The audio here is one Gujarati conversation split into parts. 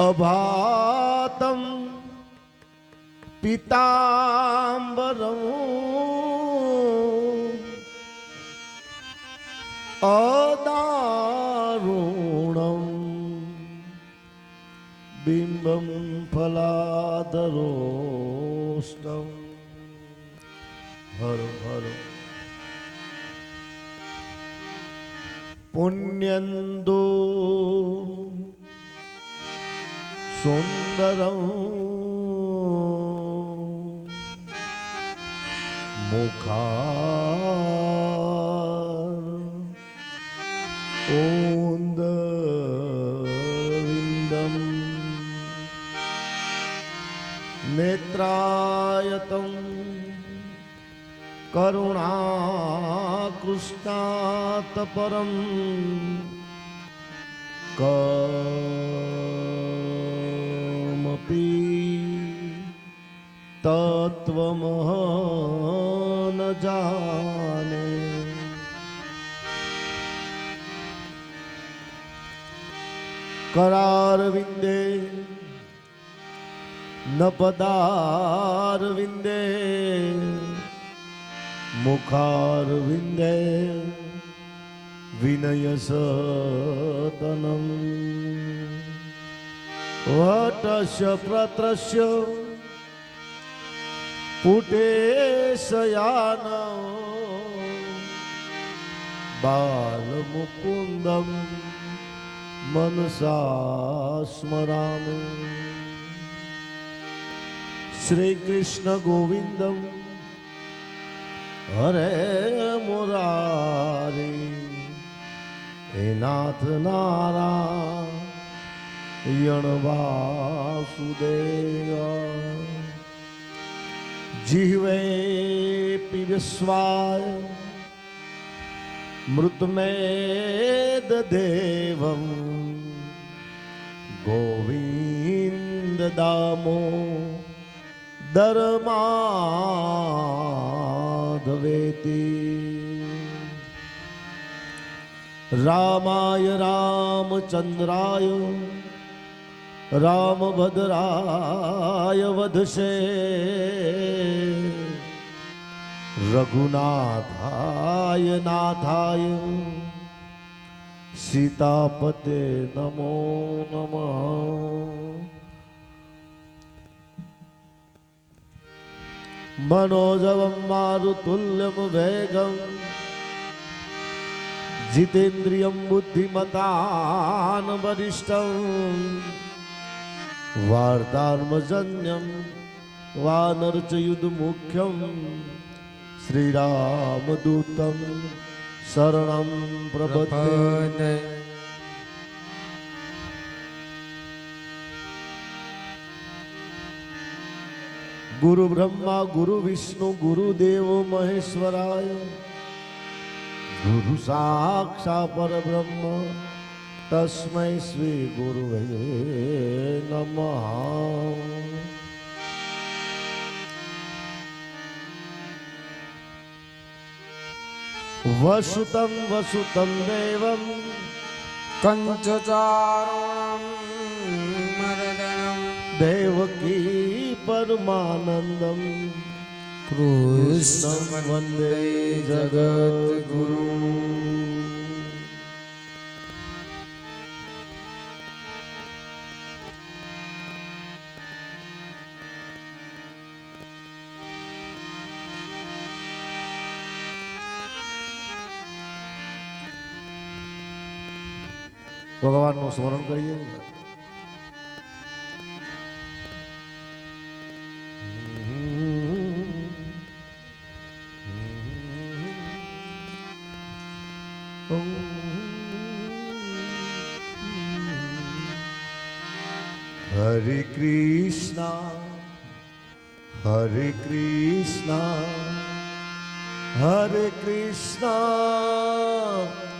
અભાતમ પિતાંબરમ અદારૂણમ બિંબમ ફલાદરોષ્ટમ હર હર புண்ணியந்தோ. சுந்தரம். முகார். ஓந்த விந்தம் நேத்ராயதம் કરુણાકૃષ્ણાત પરમ કમપી તત્વમહ ન જાને કરાર વિંદે ન પદાર વિંદે મુખાર વિંદે વિનય સદનમ વટસ્ય પ્રત્રસ્ય પુટેશયાન બાલમુકુંદમ મનસા સ્મરામે શ્રી કૃષ્ણ ગોવિંદમ હરે મુરારી હે નાથ નારાયણ વાસુદેવ. જીવે પીવસ્વાય મૃતમેદ દેવ ગોવિંદ દામો દરમાધવેતી રામાય રામચંદ્રાય રામભદ્રાય વધશે રઘુનાથાય નાથાય સીતાપતે નમો નમઃ मनोजवं मारुतुल्यं वेगं जितेन्द्रियं बुद्धिमतान् वरिष्ठं वार्तार्मजन्यं वानरचयुधमुख्यं श्रीरामदूतं शरणं प्रपद्ये ગુરુ બ્રહ્મા ગુરુ વિષ્ણુ ગુરુદેવ મહેશ્વરાય. ગુરુ સાક્ષા પરબ્રહ્મ તસ્મૈ શ્રી ગુરુવે નમઃ. વસુતમ વસુતમ દેવમ. કંચચારો દેવકી પરમાનંદમ કૃષ્ણ વંદે જગદ્ગુરુ ભગવાનનું સ્મરણ કરીએ. હરે કૃષ્ણ હરે કૃષ્ણ હરે કૃષ્ણ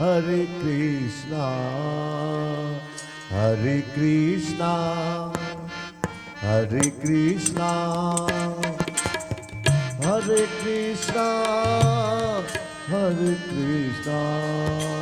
હરે કૃષ્ણ હરે કૃષ્ણ હરે કૃષ્ણ હરે Krishna Hare Krishna.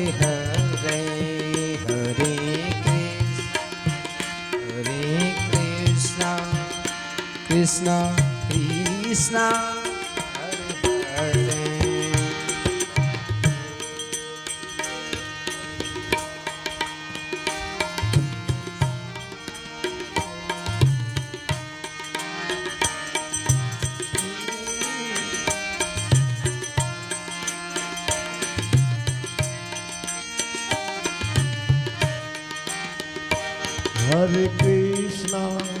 Krishna, Krishna, Hare Krishna,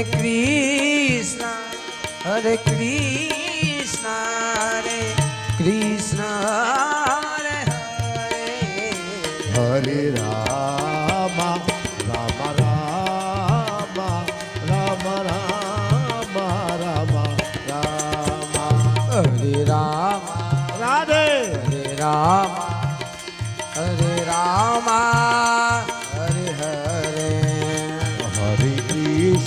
Hare. Hare Krishna, Hare Krishna, Hare Krishna, Hare Hare.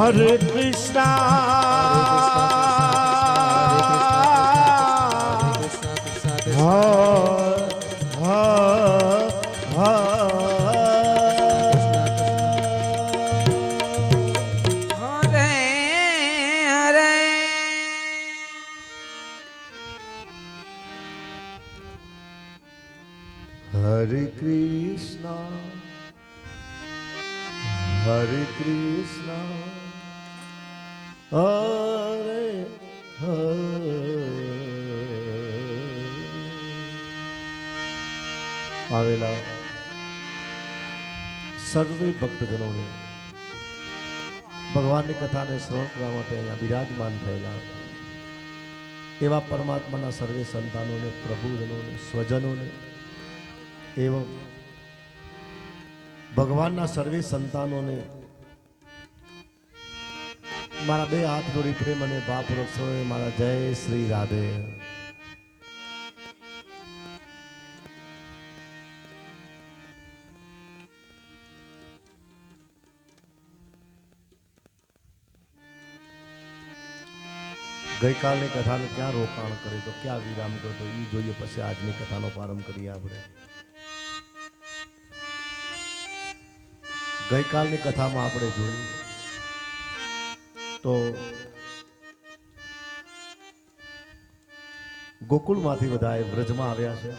હરે કૃષ્ણ હરે કૃષ્ણ Hare Krishna આવેલા સર્વે ભક્તજનોને ભગવાનની કથાને શ્રવણ કરવા માટે અહીંયા બિરાજમાન થયેલા એવા પરમાત્માના સર્વે સંતાનોને, પ્રભુજનોને, સ્વજનોને એવં ભગવાનના સર્વે સંતાનોને મારા બે હાથ જોડી પ્રેમ અને બાપ સૌએ, મારા જય શ્રી રાધે. ગઈકાલની કથાને ક્યાં રોકાણ કર્યું તો, ક્યાં વિરામ કર્યો તો એ જોઈએ પછી આજની કથાનો પ્રારંભ કરીએ આપણે. ગઈકાલની કથામાં આપણે જોયું તો ગોકુળમાંથી બધાએ વ્રજમાં આવ્યા છે.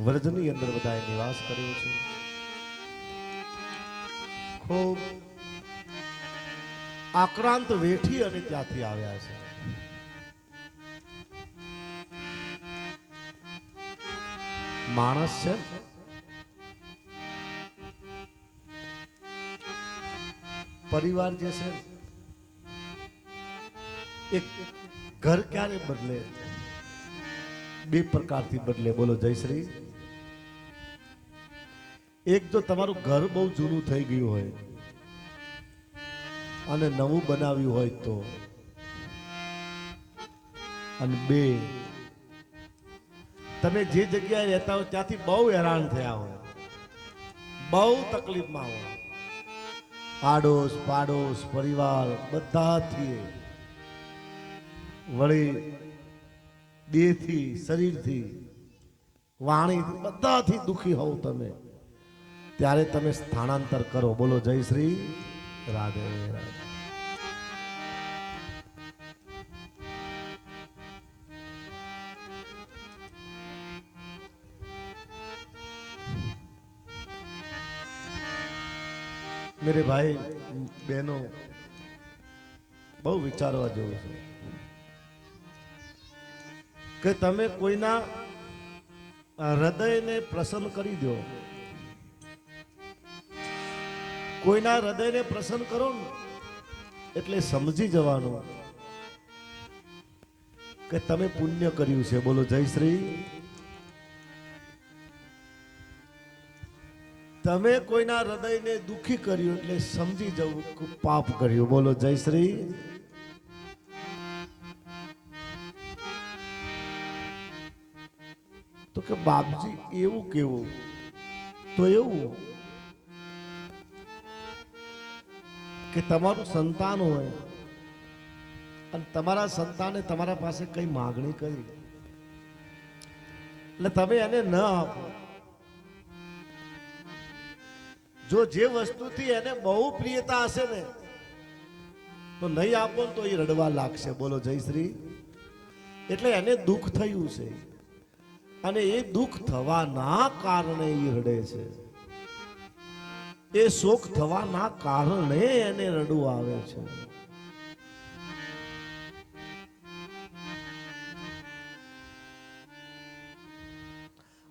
વ્રજની અંદર બધાએ નિવાસ કર્યો છે. ખૂબ આક્રાંત વેઠી અને ત્યાંથી આવ્યા છે. માણસ છે પરિવાર જે છે, એક ઘર ક્યારે બદલે? બે પ્રકારથી બદલે. બોલો જયશ્રી એક જો તમારું ઘર બહુ જૂનું થઈ ગયું હોય અને નવું બનાવ્યું હોય તો, અને બે, તમે જે જગ્યાએ રહેતા હોય ત્યાંથી બહુ હેરાન થયા હોય. બહુ તકલીફમાં હોય. આડોશ પાડોશ, પરિવાર બધાથી વળી દેહથી, શરીરથી, વાણીથી, બધાથી દુખી હોવ તમે. ત્યારે તમે સ્થાનાંતર કરો. બોલો, જય શ્રી રાધે રાધે. મેરે ભાઈ બહેનો બહુ વિચારવા જેવું છે કે તમે કોઈના હૃદયને પ્રસન્ન કરી દો કોઈના હૃદયને પ્રસન્ન કરો ને એટલે સમજી જવાનું કે તમે પુણ્ય કર્યું છે. બોલો, જય શ્રી તમે કોઈના હૃદયને દુખી કર્યું એટલે સમજી જવું પાપ કર્યું. બોલો, જય શ્રી. તો કે બાપજી, એવું કેવું? તો એવું કે તમારું સંતાન હોય અને તમારા સંતાને તમારા પાસે કઈ માગણી કરી. એટલે તમે એને ન આપો. જો જે વસ્તુથી એને બહુ પ્રિયતા હશે ને, તો નહીં આપો તો એ રડવા લાગશે. બોલો, જય શ્રી. એટલે એને દુઃખ થયું છે. અને એ દુઃખ થવાના કારણે એ રડે છે. એ શોક થવાના કારણે એને રડવું આવે છે.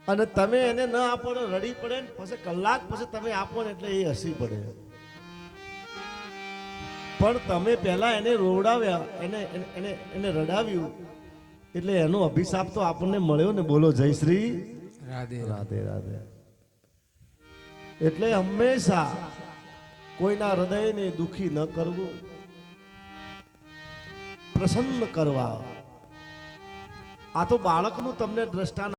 અને તમે એને ન આપો ને રડી પડે ને પછી કલાક પછી તમે આપો ને એટલે એ હસી પડે. પણ તમે પહેલા એને રોવડાવ્યા એને એને- એને રડાવ્યું એટલે એનો અભિશાપ તો આપણને મળ્યો ને. બોલો જય શ્રી રાધે. રાધે રાધે. એટલે હંમેશા કોઈના હૃદયને દુખી ન કરવું પ્રસન્ન કરવા. આ તો બાળકનું તમને દ્રષ્ટાંત